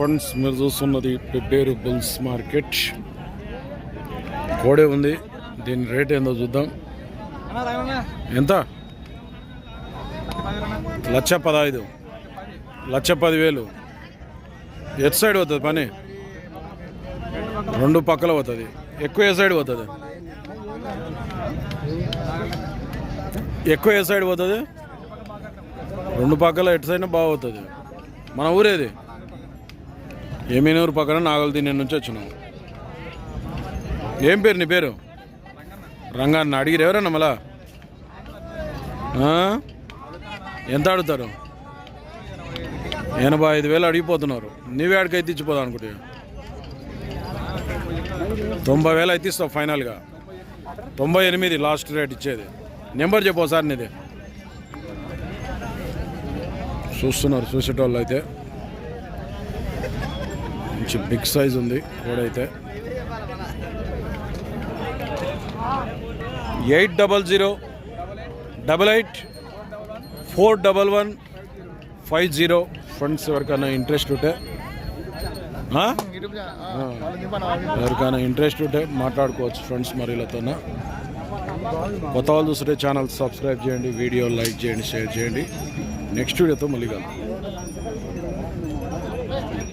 Friends మీరు చూస్తున్నది Pebbair bulls market. కోడే ఉంది. దీని రేట్ ఏందో చూద్దాం. ఎంత? లక్ష పదహైదు. లక్ష పదివేలు. ఎట్ సైడ్ పోతుంది పని? రెండు పక్కల పోతుంది. ఎక్కువ ఏ సైడ్ పోతుంది? ఎక్కువ ఏ సైడ్ పోతుంది? రెండు పక్కల ఎటు సైడ్ బాగుతుంది మన ఊరేది? ఏమీనూరు పక్కన నాగల దీని నుంచి వచ్చినాం. ఏం పేరు నీ పేరు? రంగాన్న అడిగిరు ఎవరన్నా మళ్ళా? ఎంత అడుగుతారు? ఎనభై ఐదు వేలు అడిగిపోతున్నారు. నీవే ఆడికి అయితే ఇచ్చిపోదాం అనుకుంటే. తొంభై వేలు అయితే ఇస్తావు ఫైనల్గా. తొంభై ఎనిమిది లాస్ట్ రేట్ ఇచ్చేది. నెంబర్ చెప్పు సార్ నీది. చూస్తున్నారు చూసేటోళ్ళు అయితే. మంచి బిగ్ సైజ్ ఉంది కోడైతే. Eight double zero double eight four double one five zero. Friends ఎవరికైనా ఇంట్రెస్ట్ ఉంటే. ఎవరికైనా ఇంట్రెస్ట్ ఉంటే మాట్లాడుకోవచ్చు ఫ్రెండ్స్ మరి వీళ్ళతోన. కొత్త వాళ్ళు చూస్తుంటే ఛానల్ సబ్స్క్రైబ్ చేయండి వీడియో లైక్ చేయండి షేర్ చేయండి. నెక్స్ట్ వీడియోతో మళ్ళీ కలుద్దాం.